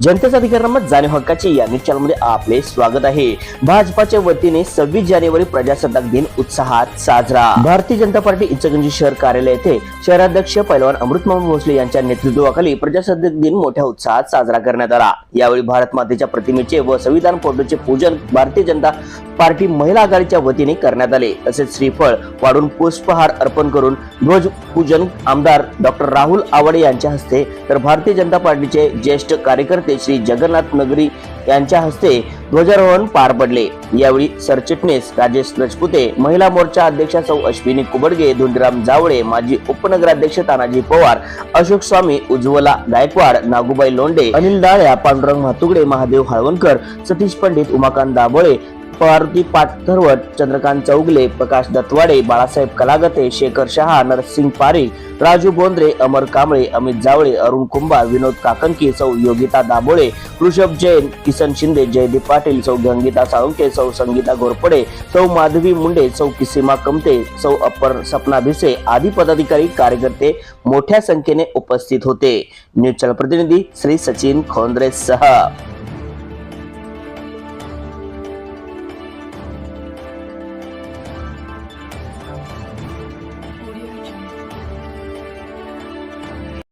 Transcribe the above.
जनतेचा अधिकारांना जाणीव हक्काचे या न्यूज चॅनलमध्ये आपले स्वागत आहे. भाजपाच्या वतीने सव्वीस जानेवारी प्रजासत्ताक दिन उत्साहात साजरा. भारतीय जनता पार्टी इचगंजी शहर कार्यालय येथे शहराध्यक्ष पैलवान अमृतमामा भोसले यांच्या नेतृत्वाखाली प्रजासत्ताक दिन मोठ्या उत्साहात साजरा करण्यात आला. यावेळी भारत मातेच्या प्रतिमेचे व संविधान फोटोचे पूजन भारतीय जनता पार्टी महिला आघाडीच्या वतीने करण्यात आले. तसेच श्रीफळ वाढून पुष्पहार अर्पण करून ध्वज पूजन आमदार डॉक्टर राहुल आवडे यांच्या हस्ते तर भारतीय जनता पार्टीचे ज्येष्ठ कार्यकर्ते श्री जगन्नाथ नगरी यांच्या हस्ते ध्वजारोहण पार पडले. यावेळी सरचिटणीस राजेश राजपुते महिला मोर्चा अध्यक्षा सौ अश्विनी कुबडगे धोंडीराम जावळे माजी उपनगराध्यक्ष तानाजी पवार अशोक स्वामी उज्ज्वला गायकवाड नागूबाई लोंडे अनिल दाळ्या पांडुरंग म्हातुगडे महादेव हळवणकर सतीश पंडित उमाकांत दाभोळे पार्वती पाथरवट चंद्रकांत चौगले प्रकाश दत्वाडे बाळासाहेब कलागते शेखर शहा नरसिंग पारी राजू बोंद्रे अमर कांबळे अमित जावळे अरुण कुंभार विनोद काकणकी सौ योगिता दाभोळे ऋषभ जैन किसन शिंदे जयदीप पाटील सौ गंगीता साळुंके सौ संगीता घोरपडे सौ माधवी मुंडे सौ किसीमा कमते सौ अप्पर सपना भिसे आदी पदाधिकारी कार्यकर्ते मोठ्या संख्येने उपस्थित होते. न्यूज चॅनल प्रतिनिधी श्री सचिन खोंद्रे सह.